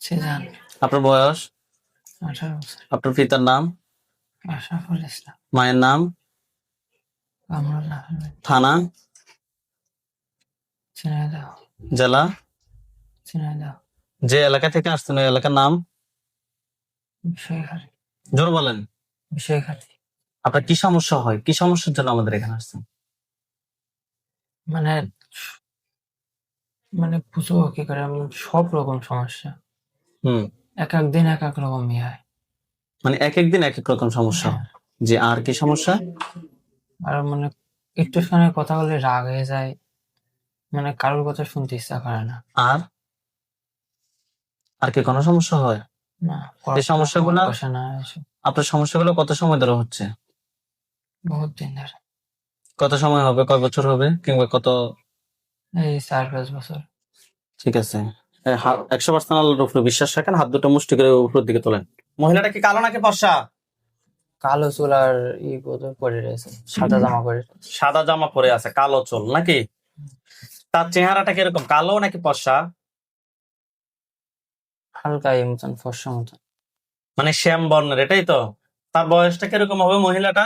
সিজান আপনার বয়স? আঠারো বছর। আপনার পিতার নাম? আশরাফুল ইসলাম। মায়ের নাম? কামরুল্লাহ আহমেদ। থানা? ঝিনাইদহ। জেলা? ঝিনাইদহ। যে এলাকা থেকে আসছেন ওই এলাকার নাম? বিষয়ঘাটি জোর বলেন। বিষয়ঘাটি আপনার কি সমস্যা হয়? কি সমস্যার জন্য আমাদের এখানে আসছেন? মানে মানে বুঝব কি করে? সব রকম সমস্যা। হুম। এক এক দিন এক এক রকম ইয়ে হয়। মানে এক এক দিন এক এক রকম সমস্যা। হয়। যে আর কি সমস্যা? আর মানে একটু সময় কথা বলে রাগ হয়ে যায়। মানে কারোর কথা শুনতে ইচ্ছা করে না। আর? আর কি কোনো সমস্যা হয়? না এই সমস্যাগুলা- আপনার সমস্যাগুলো কত সময় ধরে হচ্ছে? বহুত দিন ধরে। কত সময় হবে? কয় বছর হবে? কিংবা কত এই চার পাঁচ বছর। ঠিক আছে। একশো পার্সেন্ট আল্লাহর উপরে বিশ্বাস রাখেন হাত দুটো মুষ্টি করে উপরের দিকে তোলেন। মহিলাটা কি কালো নাকি ফর্সা? কালো চুল আর ই পরে রয়েছে সাদা জামা পরে। সাদা জামা পরে আছে কালো চুল নাকি? তার চেহারাটা কীরকম কালো নাকি ফর্সা? হালকা এই মতন ফর্সা মতন। মানে শ্যাম বর্ণের এটাই তো। তার বয়সটা কীরকম হবে মহিলাটা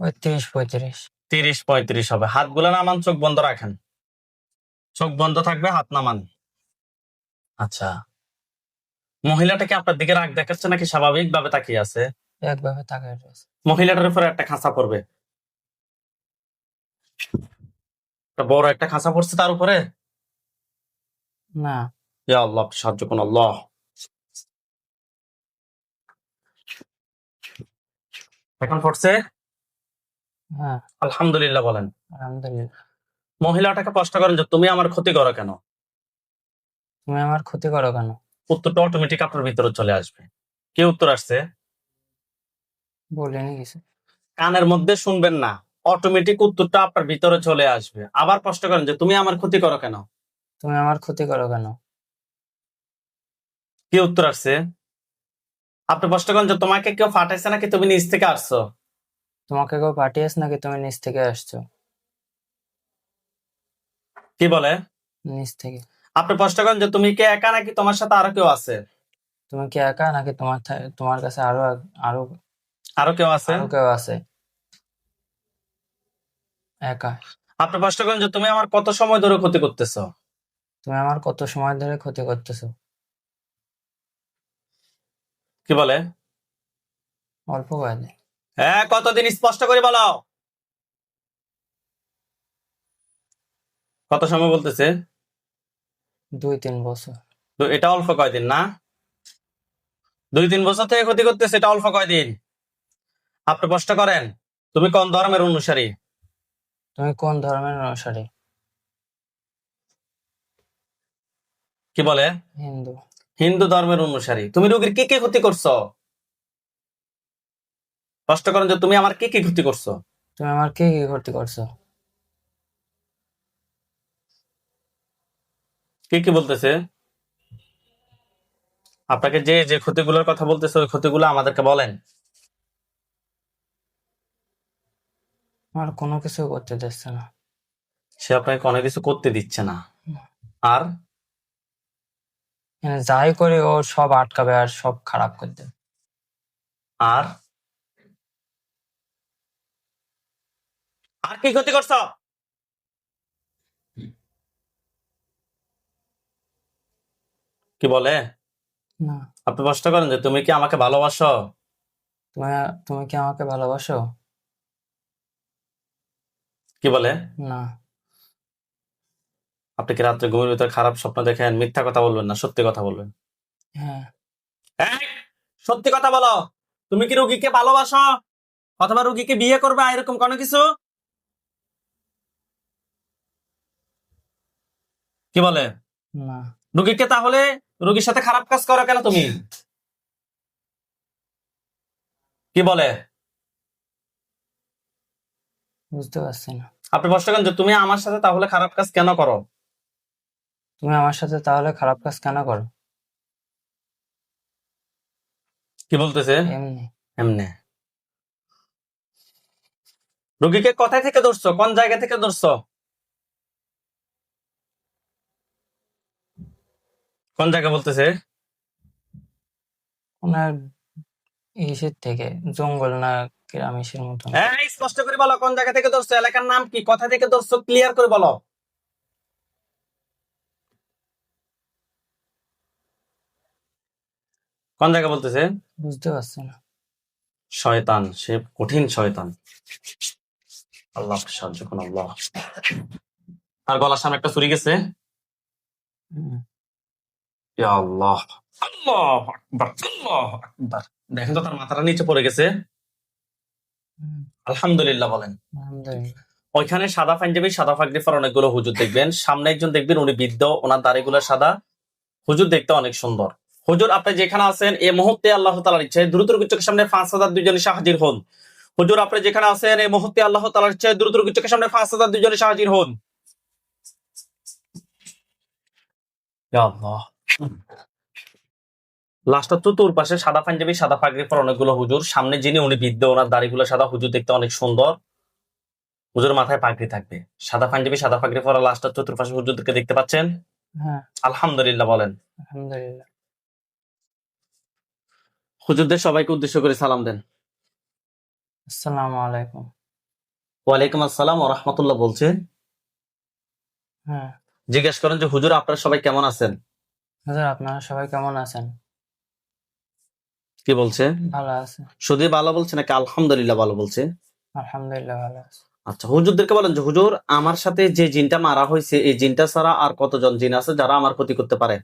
ওই পঁয়ত্রিশ। তিরিশ পঁয়ত্রিশ হবে। হাতগুলো নামান চোখ বন্ধ রাখেন। চোখ বন্ধ থাকবে হাত নামান। আচ্ছা। মহিলাটাকে আপনার দিকে রাগ দেখাচ্ছে নাকি স্বাভাবিক ভাবে তাকিয়ে আছে? একভাবে তাকায় রয়েছে। মহিলাটার উপরে একটা খাঁচা পড়বে। বড় একটা খাঁচা পড়ছে তার উপরে? না। ইয়া আল্লাহ সাহায্য করুন আল্লাহ। এখন পড়ছে? আলহামদুলিল্লাহ বলেন। আলহামদুলিল্লাহ। মহিলাটাকে প্রশ্ন করেন যে তুমি আমার ক্ষতি করো কেন? তুমি আমার ক্ষতি করো কেন? উত্তরটা অটোমেটিক আপনার ভিতরে চলে আসবে। কে উত্তর আসছে? বলিনি কিছু। কানের মধ্যে শুনবেন না। অটোমেটিক উত্তরটা আপনার ভিতরে চলে আসবে। আবার প্রশ্ন করেন যে তুমি আমার ক্ষতি করো কেন? তুমি আমার ক্ষতি করো কেন? কি উত্তর আসছে? আপনি প্রশ্ন করেন যে তোমাকে কেউ ফাটাইছে নাকি? তুমি নিজ থেকে আসছো? তোমাকে কেউ পাঠিয়েছ নাকি তুমি নিচ থেকে আসছো? কি বলে? নিচ থেকে। আপনি প্রশ্ন করেন যে তুমি কি একা নাকি তোমার সাথে আরও কেউ আছে? তুমি কি একা নাকি তোমার তোমার কাছে আরও আরও আরও কেউ আছে? আরও কেউ আছে? একা। আপনি প্রশ্ন করেন যে তুমি আমার কত সময় ধরে ক্ষতি করতেছো? তুমি আমার কত সময় ধরে ক্ষতি করতেছো? কি বলে? অল্প কয়েকদিন। হ্যাঁ কতদিন স্পষ্ট করে বলো। কত সময় বলতেছে? দুই তিন বছর। তো এটা অল্প কয়দিন না? দুই তিন বছর থেকে ক্ষতি করতেছে এটা অল্প কয়দিন। আপনি প্রশ্ন করেন তুমি কোন ধর্মের অনুসারী? তুমি কোন ধর্মের অনুসারী? কি বলে? হিন্দু। হিন্দু ধর্মের অনুসারী। তুমি রোগীর কি কি ক্ষতি করছ? প্রশ্ন করেন যে তুমি আমার কি কি ক্ষতি করছ? তুমি আমার কি কি ক্ষতি করছ? কি কি বলতেছে? আপনাকে যে যে ক্ষতিগুলোর কথা বলতেছে ওই ক্ষতিগুলো আমাদেরকে বলেন। আমার কোনো কিছু করতে দিচ্ছে না। সে আপনাকে কোনো কিছু করতে দিচ্ছে না। আর? মানে যাই করে ও সব আটকাবে আর সব খারাপ করে দেবে। আর? আর কি ক্ষতি করছ? কি বলে? না। আপনি প্রশ্ন করেন যে তুমি কি আমাকে ভালোবাসো? তুমি তুমি কি আমাকে ভালোবাসো? কি বলে? না। আপনি কি রাত্রে ঘুমের ভিতরে খারাপ স্বপ্ন দেখেন? মিথ্যা কথা বলবেন না সত্যি কথা বলবেন? হ্যাঁ। সত্যি কথা বলো। তুমি কি রুগীকে ভালোবাসো? অথবা রুগীকে বিয়ে করবে? এরকম কোনো কিছু? কি বলে? না। রুগীকে তাহলে রুগীর সাথে খারাপ কাজ করো কেন তুমি? কি বলে? বুঝতে পারছি না। আপনি প্রশ্ন করেন যে তুমি আমার সাথে তাহলে খারাপ কাজ কেন করো? তুমি আমার সাথে তাহলে খারাপ কাজ কেন করো? কি বলতেছে? এমনি। এমনি। রুগীকে কোথায় থেকে ধরছো? কোন জায়গা থেকে ধরছো? কোন জায়গা বলতেছে? ওনার ইসের থেকে জঙ্গল না গ্রামেশের মতন। এই স্পষ্ট করে বলো কোন জায়গা থেকে ধরছো? এলাকার নাম কি? কথা থেকে ধরছো? ক্লিয়ার করে বলো। কোন জায়গা বলতেছে? বুঝতে পারছি না। শয়তান সে কঠিন শয়তান। আল্লাহ সাহায্য কোন আল্লাহ। আর গলার সামনে একটা চুরি গেছে। হুম, ইয়া আল্লাহ। আল্লাহ আকবার আল্লাহ আকবার। দেখেন তো তার মাথাটা নিচে পড়ে গেছে। আলহামদুলিল্লাহ বলেন। ওইখানে সাদা পাঞ্জাবি সাদা পর অনেকগুলো হুজুর দেখবেন। সামনে একজন দেখবেন উনি বৃদ্ধ ওনার দাড়িগুলো সাদা। হুজুর দেখতে অনেক সুন্দর। হুজুর আপনি যেখানে আছেন এই মুহূর্তে আল্লাহ তালার ইচ্ছে দ্রুত চোখের সামনে পাঁচ হাজার দুজনে হাজির হন। হুজুর আপনি যেখানে আছেন এই মুহূর্তে আল্লাহ তালার ইচ্ছে দ্রুত চোখের সামনে পাঁচ হাজার দুজনে হাজির হন। আল্লাহ। চতুর পাশে সাদা পাঞ্জাবি সাদা পাগড়ি পর অনেকগুলো হুজুর। সামনে যিনি উনি বৃদ্ধ ওনার দাড়িগুলো সাদা হুজুর দেখতে অনেক সুন্দর। হুজুর মাথায় পাগড়ি থাকবে। সাদা পাঞ্জাবি সাদা পাগড়ি পরা লাস্টটা চতুর্পাশে হুজুরদেরকে দেখতে পাচ্ছেন? হ্যাঁ। আলহামদুলিল্লাহ বলেন। আলহামদুলিল্লাহ। হুজুরদের সবাইকে উদ্দেশ্য করে সালাম দেন। আসসালামু আলাইকুম। ওয়ালাইকুম আসসালাম ও রহমতুল্লাহ বলছে হ্যাঁ। জিজ্ঞেস করেন যে হুজুর আপনারা সবাই কেমন আছেন? হুজুর আপনারা সবাই কেমন আছেন? কি বলছে? ভালো আছে। শুধু ভালো বলছে নাকি আলহামদুলিল্লাহ ভালো বলছে? আলহামদুলিল্লাহ ভালো আছে। আচ্ছা হুজুরদেরকে বলেন যে হুজুর আমার সাথে যে জিনটা মারা হয়েছে এই জিনটা ছাড়া আর কতজন জিন আছে যারা আমার ক্ষতি করতে পারে?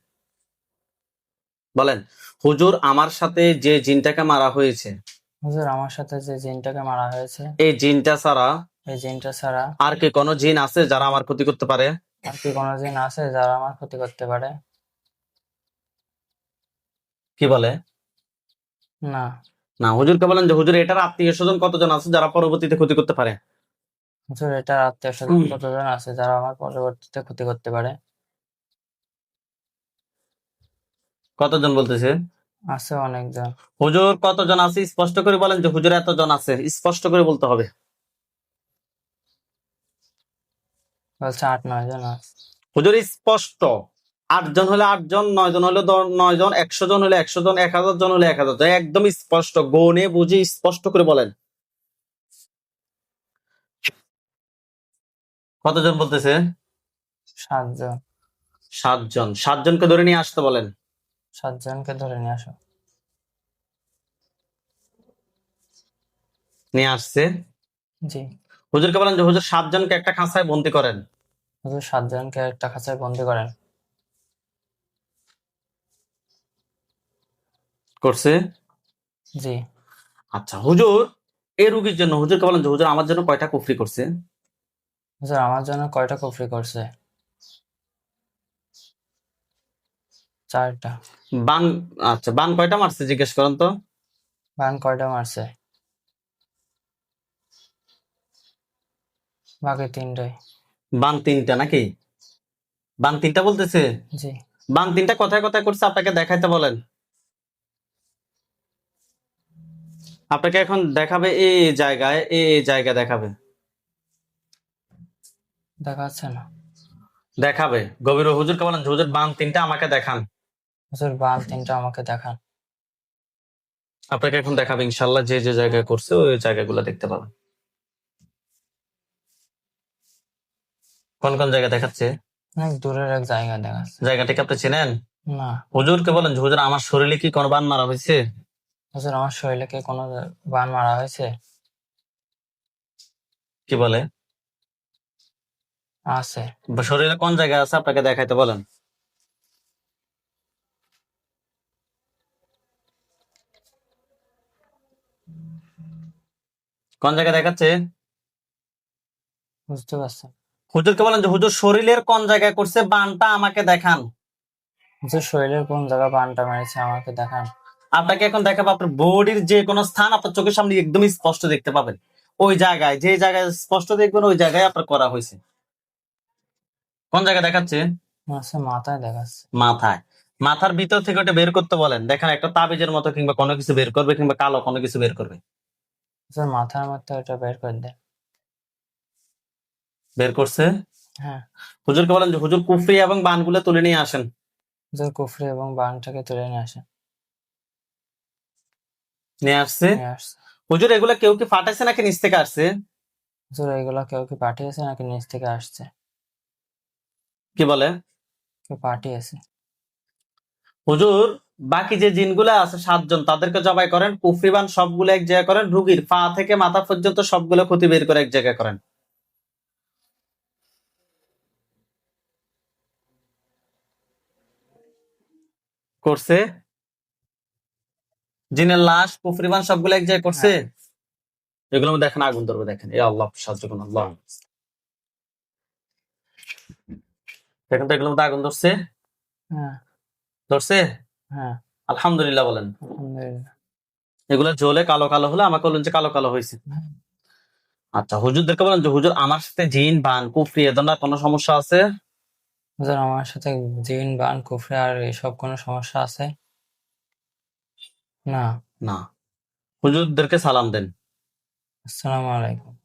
বলেন হুজুর আমার সাথে যে জিনটাকে মারা হয়েছে হুজুর আমার সাথে যে জিনটাকে মারা হয়েছে এই জিনটা ছাড়া এই জিনটা ছাড়া আর কি কোনো জিন আছে যারা আমার ক্ষতি করতে পারে? আর কি কোনো জিন আছে যারা আমার ক্ষতি করতে পারে? কি বলে? না। না হুজুরকে বলেন যে হুজুর এটার আত্মীয় স্বজন কতজন আছে যারা পরবর্তীতে ক্ষতি করতে পারে? হুজুর এটার আত্মীয় স্বজন কতজন আছে যারা আমার পরবর্তীতে ক্ষতি করতে পারে? কতজন বলতেছে? আছে অনেকজন। হুজুর কতজন আছে? স্পষ্ট করে বলেন যে হুজুর এতজন আছে। স্পষ্ট করে বলতে হবে। বলছে আট নয় জন আছে। হুজুর স্পষ্ট। আটজন হলে আটজন নয় জন হলে নয় জন একশো জন হলে একশো জন এক হাজার জন হলে এক হাজার। জন একদম স্পষ্ট গনে বুঝে স্পষ্ট করে বলেন। কতজন বলতেছে? সাতজন। সাতজন। সাতজনকে ধরে নিয়ে আসতে বলেন। সাতজনকে ধরে নিয়ে আসো। নিয়ে আসছে। জি। হুজুরকে বলেন যে হুজুর সাতজনকে একটা খাঁচায় বন্দি করেন। হুজুর সাতজনকে একটা খাঁচায় বন্দি করেন। করছে। জি। আচ্ছা হুজুর এই রুগীর জন্য হুজুরকে বলেন যে হুজুর আমার জন্য কয়টা কুফরি করছে? হুজুর আমার জন্য কয়টা কফরি করছে? চারটা। বান আচ্ছা বান কয়টা মারছে জিজ্ঞেস করেন তো। বান কয়টা মারছে? বাকি তিনটাই বান তিনটা নাকি? বান তিনটা বলতেছে? জি। বান তিনটা কথায় কথায় করছে আপনাকে দেখাইতে বলেন। আপনাকে এখন দেখাবে এই জায়গায় এই জায়গা দেখাবে। দেখা যাচ্ছে না। দেখাবে। গভীর হুজুরকে বলেন হুজুর বান তিনটা আমাকে দেখান। হুজুর বান তিনটা আমাকে দেখান। আপনাকে এখন দেখাবে ইনশাল্লাহ যে যে জায়গা করছে ওই জায়গাগুলো দেখতে পাবেন। কোন কোন জায়গা দেখাচ্ছে? অনেক দূরের এক জায়গা দেখাচ্ছে। জায়গাটাকে আপনি চেনেন? না। হুজুরকে বলেন হুজুর আমার শরীরে কি কোনো বান মারা হয়েছে? হুজুর আমার শরীরে কি কোনো বান মারা হয়েছে? কি বলে? আছে। শরীরে কোন জায়গায় আছে? আপনাকে দেখাইতে বলেন। কোন জায়গায় দেখাচ্ছে? বুঝতে পারছেন হুজুরকে বলেন যে হুজুর শরীরের কোন জায়গায় করছে? বানটা আমাকে দেখান। হুজুর শরীরের কোন জায়গায় বানটা মেরেছে আমাকে দেখান। আপনাকে এখন দেখাবো আপনার বডির যে কোনো স্থান আপনার চোখের সামনে একদমই স্পষ্ট দেখতে পাবেন। ওই জায়গায় যে জায়গায় স্পষ্ট দেখবেন ওই জায়গায় আপনার করা হয়েছে। কোন জায়গায় দেখাচ্ছে? মাথায় দেখাচ্ছে। মাথায়। মাথার ভিতর থেকে ওটা বের করতে বলেন। দেখেন একটা তাবিজের মতো কিংবা কোনো কিছু বের করবে কিংবা কালো কোনো কিছু বের করবে। হুজুর মাথার মধ্যে ওটা বের করে দেন। বের করছে? হ্যাঁ। হুজুরকে বলেন যে হুজুর কুফরি এবং বানগুলো তুলে নিয়ে আসেন। হুজুর কুফরি এবং বানটাকে তুলে নিয়ে আসে নিয়ে আসছে। হুজুর এগুলা কেউ কি ফাটাইছে নাকি নিচ থেকে আসছে? হুজুর এগুলো কেউ কি পাঠিয়েছে নাকি নিচ থেকে আসছে? কি বলে? কেউ পাঠিয়েছে। হুজুর বাকি যে জিনগুলা আছে সাতজন তাদেরকে জবাই করেন। কুফরিবান সবগুলো এক জায়গায় করেন। রুগীর পা থেকে মাথা পর্যন্ত সবগুলো ক্ষতি বের করে এক জায়গায় করেন। করছে? জিনের লাশ কুফরিবান সবগুলো এক জায়গায় করছে? এগুলো দেখেন আগুন ধরবে দেখেন। এ আল্লাহ সাহায্য করুন আল্লাহ। দেখেন তো এগুলোর মধ্যে আগুন ধরছে। হ্যাঁ। ধরছে? হ্যাঁ। আলহামদুলিল্লাহ বলেন। এগুলো জ্বলে কালো কালো হলে আমাকে বললেন যে কালো কালো হয়েছে। আচ্ছা হুজুরদেরকে বলেন যে হুজুর আমার সাথে জিন বান কুফরি এ ধরনের কোনো সমস্যা আছে? হুজুর আমার সাথে জিন বান কুফরি আর এসব কোনো সমস্যা আছে? না। না। হুজুরদেরকে সালাম দেন। আসসালামু আলাইকুম।